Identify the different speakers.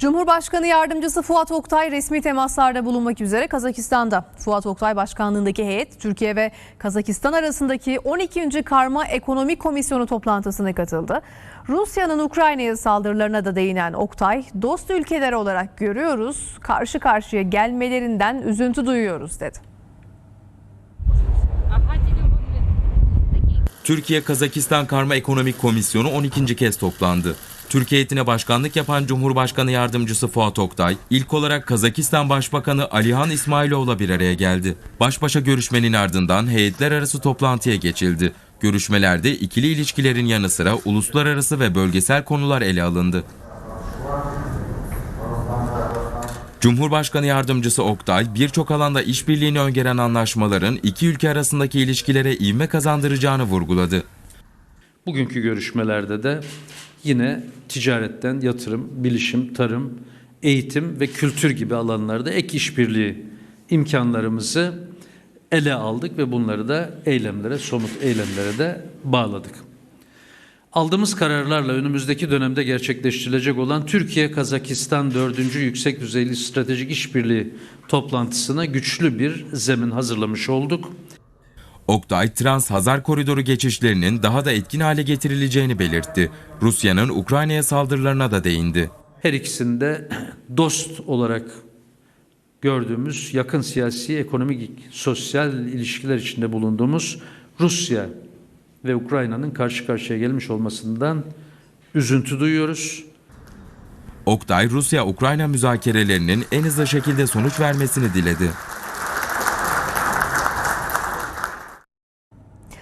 Speaker 1: Cumhurbaşkanı Yardımcısı Fuat Oktay resmi temaslarda bulunmak üzere Kazakistan'da. Fuat Oktay başkanlığındaki heyet Türkiye ve Kazakistan arasındaki 12. Karma Ekonomi Komisyonu toplantısına katıldı. Rusya'nın Ukrayna'ya saldırılarına da değinen Oktay, dost ülkeler olarak görüyoruz, karşı karşıya gelmelerinden üzüntü duyuyoruz dedi.
Speaker 2: Türkiye-Kazakistan Karma Ekonomik Komisyonu 12. kez toplandı. Türkiye heyetine başkanlık yapan Cumhurbaşkanı Yardımcısı Fuat Oktay, ilk olarak Kazakistan Başbakanı Alihan İsmailov'la bir araya geldi. Baş başa görüşmenin ardından heyetler arası toplantıya geçildi. Görüşmelerde ikili ilişkilerin yanı sıra uluslararası ve bölgesel konular ele alındı. Cumhurbaşkanı Yardımcısı Oktay, birçok alanda işbirliğini öngören anlaşmaların iki ülke arasındaki ilişkilere ivme kazandıracağını vurguladı.
Speaker 3: Bugünkü görüşmelerde de yine ticaretten yatırım, bilişim, tarım, eğitim ve kültür gibi alanlarda ek işbirliği imkanlarımızı ele aldık ve bunları da eylemlere, somut eylemlere de bağladık. Aldığımız kararlarla önümüzdeki dönemde gerçekleştirilecek olan Türkiye-Kazakistan 4. Yüksek Düzeyli Stratejik İşbirliği toplantısına güçlü bir zemin hazırlamış olduk.
Speaker 2: Oktay, Trans-Hazar koridoru geçişlerinin daha da etkin hale getirileceğini belirtti. Rusya'nın Ukrayna'ya saldırılarına da değindi.
Speaker 3: Her ikisinde dost olarak gördüğümüz yakın siyasi, ekonomik, sosyal ilişkiler içinde bulunduğumuz Rusya ve Ukrayna'nın karşı karşıya gelmiş olmasından üzüntü duyuyoruz.
Speaker 2: Oktay, Rusya-Ukrayna müzakerelerinin en hızlı şekilde sonuç vermesini diledi.